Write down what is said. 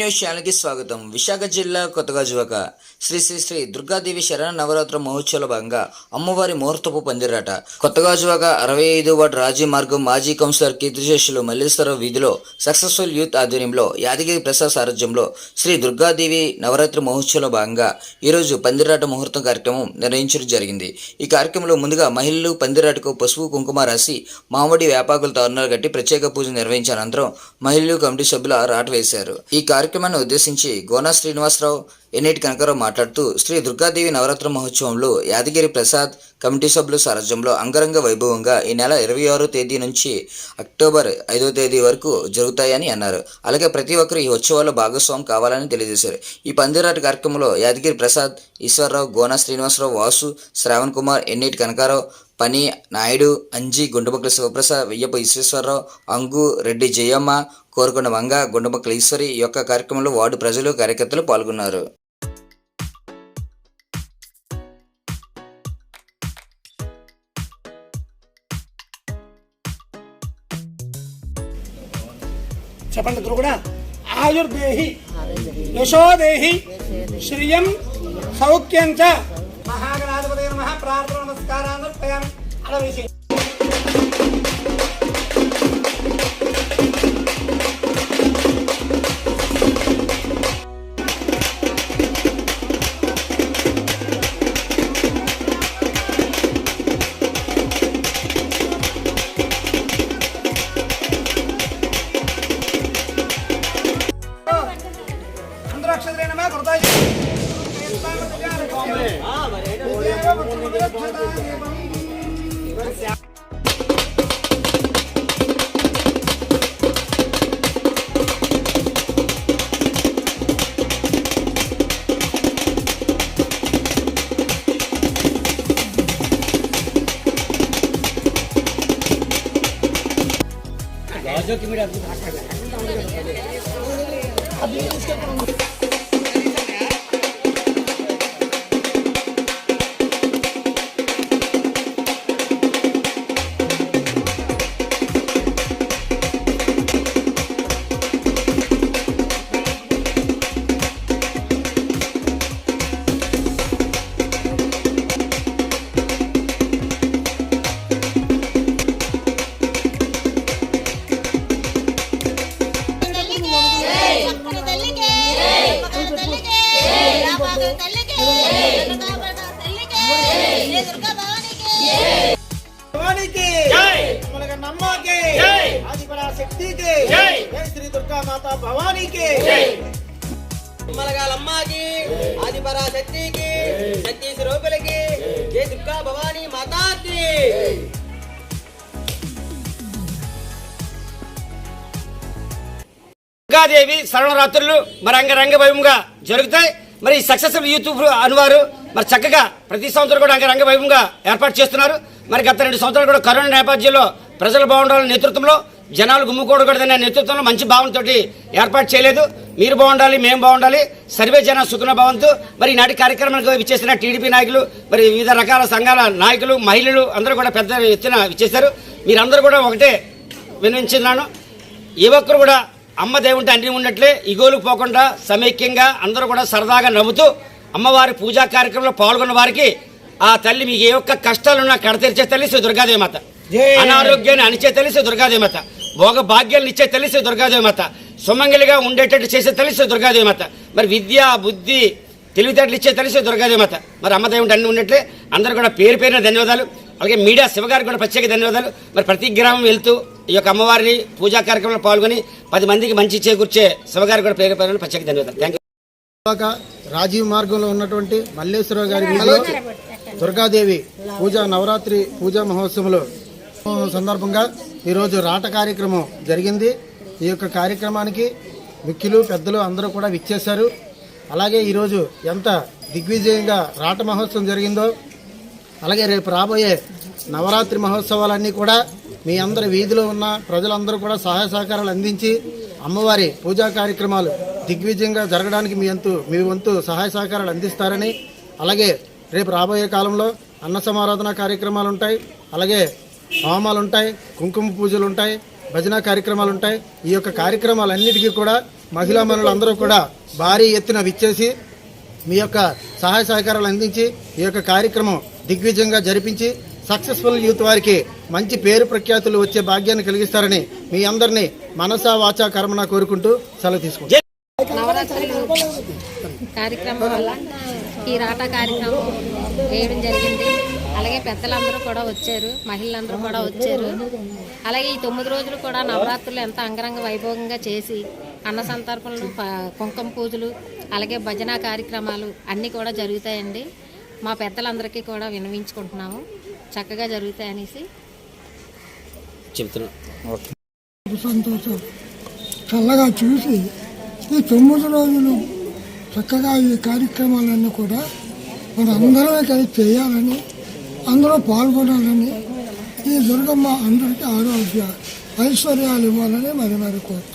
News ఛానల్కి స్వాగతం. విశాఖ జిల్లా కొత్తగాజువక శ్రీ శ్రీ శ్రీ దుర్గాదేవి శరణ నవరాత్రి మహోత్సవ భాగంగా అమ్మవారి ముహూర్తపు పందిరాట. కొత్తగాజువక అరవై ఐదు వార్డు రాజీ మార్గం మాజీ కౌన్సిలర్ కీర్తిశేషులు మల్లేశ్వర వీధిలో సక్సెస్ఫుల్ యూత్ ఆధ్వర్యంలో యాదగిరి ప్రసాద్ సారథ్యంలో శ్రీ దుర్గాదేవి నవరాత్రి మహోత్సవ భాగంగా ఈరోజు పందిరాట ముహూర్తం కార్యక్రమం నిర్వహించడం జరిగింది. ఈ కార్యక్రమంలో ముందుగా మహిళలు పందిరాటకు పసుపు కుంకుమ రాసి మామిడి వేపాకులు తోరణాలు కట్టి ప్రత్యేక పూజ నిర్వహించిన అనంతరం మహిళలు కమిటీ సభ్యులు రాట వేశారు. ఈ కార్యక్రమాన్ని ఉద్దేశించి గోనా శ్రీనివాసరావు ఎన్నిటి కనకరావు మాట్లాడుతూ శ్రీ దుర్గాదేవి నవరాత్రి మహోత్సవంలో యాదగిరి ప్రసాద్ కమిటీ సభ్యుల సారథ్యంలో అంగరంగ వైభవంగా ఈ నెల ఇరవై ఆరో తేదీ నుంచి అక్టోబర్ ఐదో తేదీ వరకు జరుగుతాయని అన్నారు. అలాగే ప్రతి ఒక్కరు ఈ ఉత్సవాల్లో భాగస్వామి కావాలని తెలియజేశారు. ఈ పందిరాట కార్యక్రమంలో యాదగిరి ప్రసాద్ ఈశ్వరరావు గోనా శ్రీనివాసరావు వాసు శ్రావణ్ కుమార్ ఎన్నిటి కనకారావు పని నాయుడు అంజి గుండబొక్కల శివప్రసాద్ వెయ్యప్ప విశ్వేశ్వరరావు అంగు రెడ్డి జయమ్మ కోరుకున్న వంగ గుండమక్కల ఈశ్వరి ఈ యొక్క కార్యక్రమంలో వార్డు ప్రజలు కార్యకర్తలు పాల్గొన్నారు. చెప్పండి ఇద్దరు ఆయుర్దేహి యశోదేహి శ్రియం సౌఖ్యం చ. మహాగణాధిపతి నమ. ప్రార్థన నమస్కారాన్ని ಪಕ್ಷದ್ರೆ ನಮಗೆ ಕೊಡ್ತಾ ಇದ್ದೀವಿ जो कि मेरे अभी శక్తికి జై. శ్రీ దుర్గా మాత భవానికి మలగాలమ్మకి ఆది పరాశక్తికి శక్తి స్వరూపులకి జయ దుర్గా భవానీ మాతాకి. దుర్గాదేవి శరణరాత్రులు మరి అంగరంగ వైభవంగా జరుగుతాయి. మరి సక్సెస్ఫుల్ యూత్ అనువారు మరి చక్కగా ప్రతి సంవత్సరం కూడా అంగరంగ వైభవంగా ఏర్పాటు చేస్తున్నారు. మరి గత రెండు సంవత్సరాలు కూడా కరోనా నేపథ్యంలో ప్రజలు బాగుండాలనే నేతృత్వంలో జనాలు గుమ్ముకూడకూడదనే నేతృత్వంలో మంచి భావనతో ఏర్పాటు చేయలేదు. మీరు బాగుండాలి మేము బాగుండాలి. సర్వే జన సుఖన భవంతు. మరి ఈనాటి కార్యక్రమానికి విచ్చేసిన టీడీపీ నాయకులు మరి వివిధ రకాల సంఘాల నాయకులు మహిళలు అందరూ కూడా పెద్ద ఎత్తున విచ్చేశారు. మీరందరూ కూడా ఒకటే వినిపించున్నాను ఏ ఒక్కరు కూడా అమ్మ దేవుంటే అన్ని ఉన్నట్లే ఇగోలు పోకుండా సమైక్యంగా అందరూ కూడా సరదాగా నవ్వుతూ అమ్మవారి పూజా కార్యక్రమంలో పాల్గొన్న వారికి ఆ తల్లి మీకు ఏ ఒక్క కష్టాలున్నా కడతీర్చే తల్లి శ్రీ దుర్గాదేవి మాత. అనారోగ్యాన్ని అనిచే తల్లి శ్రీ దుర్గాదేవమాత భోగ భాగ్యాలను ఇచ్చే తల్లి శ్రీ దుర్గాదేవమాత సుమంగలిగా ఉండేటట్టు చేసే తల్లి శ్రీ దుర్గాదేవమాత మరి విద్య బుద్ధి తెలివితేటలు ఇచ్చే తల్లి శ్రీ దుర్గాదేవమాత మరి అమ్మ దేవుంటే అన్ని ఉన్నట్లే అందరూ కూడా పేరు పేరున ధన్యవాదాలు. అలాగే మీడియా శివగారికి కూడా ప్రత్యేక ధన్యవాదాలు. మరి ప్రతి గ్రామం వెళ్తూ ఈ యొక్క అమ్మవారిని పూజా కార్యక్రమంలో పాల్గొని పది మందికి మంచి చేకూర్చే శివగారికి కూడా పేరు పేరున ప్రత్యేక ధన్యవాదాలు. థ్యాంక్ రాజీవ్ మార్గంలో ఉన్నటువంటి మల్లేశ్వరరావు గారి దుర్గాదేవి పూజ నవరాత్రి పూజా మహోత్సవంలో సందర్భంగా ఈరోజు రాట కార్యక్రమం జరిగింది. ఈ యొక్క కార్యక్రమానికి ముఖ్యులు పెద్దలు అందరూ కూడా విచ్చేశారు. అలాగే ఈరోజు ఎంత దిగ్విజయంగా రాట మహోత్సవం జరిగిందో అలాగే రేపు రాబోయే నవరాత్రి మహోత్సవాలన్నీ కూడా మీ అందరి వీధిలో ఉన్న ప్రజలందరూ కూడా సహాయ సహకారాలు అందించి అమ్మవారి పూజా కార్యక్రమాలు దిగ్విజయంగా జరగడానికి మీ అంతు మీ వంతు సహాయ సహకారాలు అందిస్తారని అలాగే రేపు రాబోయే కాలంలో అన్న సమారాధన కార్యక్రమాలు ఉంటాయి. అలాగే హోమాలు ఉంటాయి కుంకుమ పూజలు ఉంటాయి భజన కార్యక్రమాలు ఉంటాయి ఈ యొక్క కార్యక్రమాలన్నిటికీ కూడా మహిళా మనులందరూ కూడా భారీ ఎత్తున విచ్చేసి మీ యొక్క సహాయ సహకారాలు అందించి ఈ యొక్క కార్యక్రమం దిగ్విజయంగా జరిపించి సక్సెస్ఫుల్ యూత్ వారికి మంచి పేరు ప్రఖ్యాతులు వచ్చే భాగ్యాన్ని కలిగిస్తారని మీ అందరినీ మనసా వాచా కర్మన కోరుకుంటూ సెలవు తీసుకుంటాం కార్యక్రమం వల్ల ఈ రాట కార్యక్రమం వేయడం జరిగింది. అలాగే పెద్దలందరూ కూడా వచ్చారు. మహిళలందరూ కూడా వచ్చారు. అలాగే ఈ తొమ్మిది రోజులు కూడా నవరాత్రులు ఎంత అంగరంగ వైభవంగా చేసి అన్న సంతర్పణలు కుంకుమ పూజలు అలాగే భజన కార్యక్రమాలు అన్నీ కూడా జరుగుతాయండి. మా పెద్దలందరికీ కూడా వినవించుకుంటున్నాము చక్కగా జరుగుతాయనేసి చెప్తున్నాం. సంతోషం. చల్లగా చూసి ఈ తొమ్మిది రోజులు చక్కగా ఈ కార్యక్రమాలన్నీ కూడా మన అందరమే కలిసి చేయాలని అందరూ పాల్గొనాలని ఈ దుర్గమ్మ అందరికీ ఆరోగ్య ఐశ్వర్యాలు ఇవ్వాలని మరి మరి కోరు